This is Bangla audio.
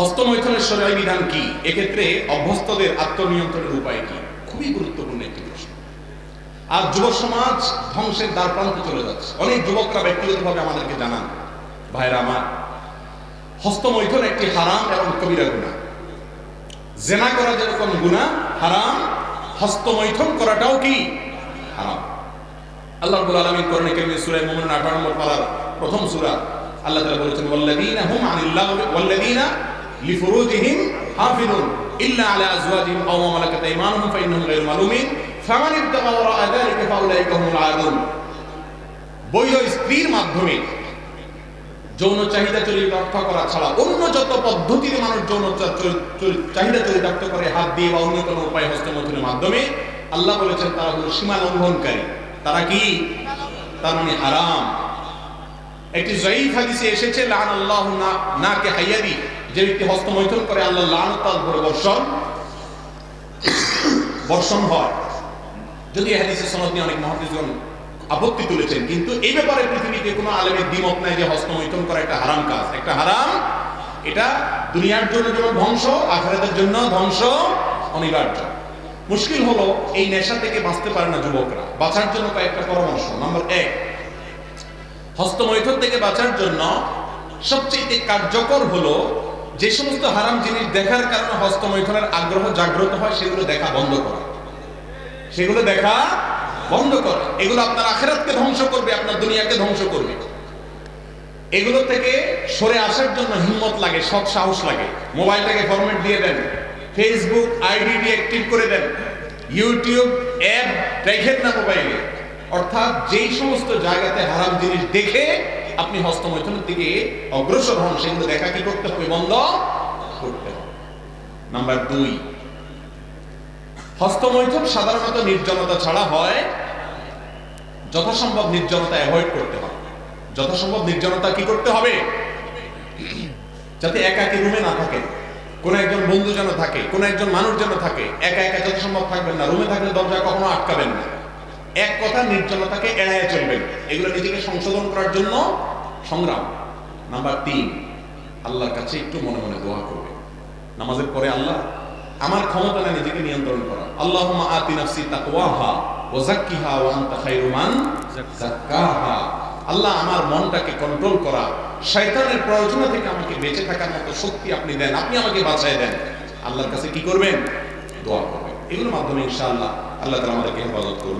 হস্তমৈথনের সরাই বিধান কি? এক্ষেত্রে অভ্যস্তদের আত্মনিয়ন্ত্রণের উপায় কি? খুবই গুরুত্বপূর্ণ একটি প্রশ্ন। আর যুব সমাজ ধ্বংসের দ্বার প্রান্তে চলে যাচ্ছে। অনেক যুবকরা ব্যক্তিগতভাবে আমাদেরকে জানান ভাইরা আমার, হস্তমৈথন একটি হারাম এবং কবিরা গুণা। জেনা করা যেরকম গুণা, হারাম, হস্তমৈথন করাটাও কি? হারাম। আল্লাহ রাব্বুল আলামিন কোরআনে কারিমে সূরা মুমিনুন 18 নম্বর পারার প্রথম সূরা আল্লাহ তাআলা বলেছেন, ওয়াল্লাযীনা হুম আনিল ওয়াল্লাযীনা বৈধ স্ত্রীর মাধ্যমে যৌন চাহিদা চরিতার্থ করা ছাড়া অন্য যত পদ্ধতিতে মানুষ যৌন চাহিদা চরিতার্থ করে, হাত দিয়ে বা অন্য কোনো উপায় হস্তমৈথুনের মাধ্যমে, আল্লাহ বলেছেন, তারা হলো সীমা লঙ্ঘনকারী। তারা কি? তার মানে হারাম। একটি জয়ীফ হাদিসে এসেছে লান আল্লাহ না কে হাইয়াদি যে ব্যক্তি হস্তমৈথুন করে আল্লাহ লান তার উপরে বর্ষণ বর্ষণ হয়। যদি হাদিসের সনদ নিয়ে অনেক মহাদিসগণ আপত্তি তুলেছেন, কিন্তু এই ব্যাপারে পৃথিবীতে কোনো আলেমের দ্বিমত নাই যে হস্তমৈথুন করা একটা হারাম কাজ। একটা হারাম, এটা দুনিয়ার জন্য যেমন ধ্বংস, আখেরাতের জন্য ধ্বংস, অনিবার্য। মুশকিল হলো এই নেশা থেকে বাঁচতে পারে না যুবকরা। বাঁচার জন্য কয়েকটা পরামর্শ। নাম্বার এক হস্তমৈথুন থেকে বাঁচার জন্য সবচেয়ে কার্যকর হলো যে সমস্ত হারাম জিনিস দেখার কারণে হস্তমৈথুনের আগ্রহ জাগ্রত হয়, সেগুলো দেখা বন্ধ করা। সেগুলো দেখা বন্ধ করা। এগুলো আপনার আখেরাতকে ধ্বংস করবে, আপনার দুনিয়াকে ধ্বংস করবে। এগুলো থেকে সরে আসার জন্য হিম্মত লাগে, সৎ সাহস লাগে। মোবাইলটাকে ফরম্যাট দিয়ে দেন। ফেসবুক আইডি অ্যাক্টিভ করে দেন। ইউটিউব অ্যাপ দেখেন না মোবাইলে। অর্থাৎ যেই সমস্ত জায়গাতে হারাম জিনিস দেখে আপনি হস্তমৈথুনের দিকে অগ্রসর হন, সেগুলো দেখা কি করতে হবে? বন্ধ করতে হবে। নাম্বার দুই, হস্তমৈথুন সাধারণত নির্জনতা ছাড়া হয়। যথাসম্ভব নির্জনতা অ্যাভয়েড করতে হবে। যথাসম্ভব নির্জনতা কি করতে হবে? যাতে একাকি রুমে না থাকে, কোন একজন বন্ধু যেন থাকে, কোন একজন মানুষ যেন থাকে, একা একা যথাসম্ভব থাকবেন না। রুমে থাকলে দরজা কখনো আটকাবেন না। এক কথা নির্জনতাকে এড়ায় চলবেন। এগুলো নিজেকে সংশোধন করার জন্য সংগ্রাম। নাম্বার তিন, আল্লাহর কাছে একটু মনে মনে দোয়া করবে নামাজের পরে আল্লাহ, আমার ক্ষমতা না নিজেকে নিয়ন্ত্রণ করা। আল্লাহুম্মা আতি নাফসি তাকওয়াহা ওয়া ওয়া আনতা খায়রু যাক্কাহা। আল্লাহ আমার মনটাকে কন্ট্রোল করা। শয়তানের প্রয়োজন থেকে আমাকে বেঁচে থাকার মতো শক্তি আপনি দেন, আপনি আমাকে বাঁচায় দেন। আল্লাহর কাছে কি করবেন? দোয়া করবেন। এগুলোর মাধ্যমে ইনশাআল্লাহ আল্লাহ তাআলা আমাদেরকে হেফাজত করবে।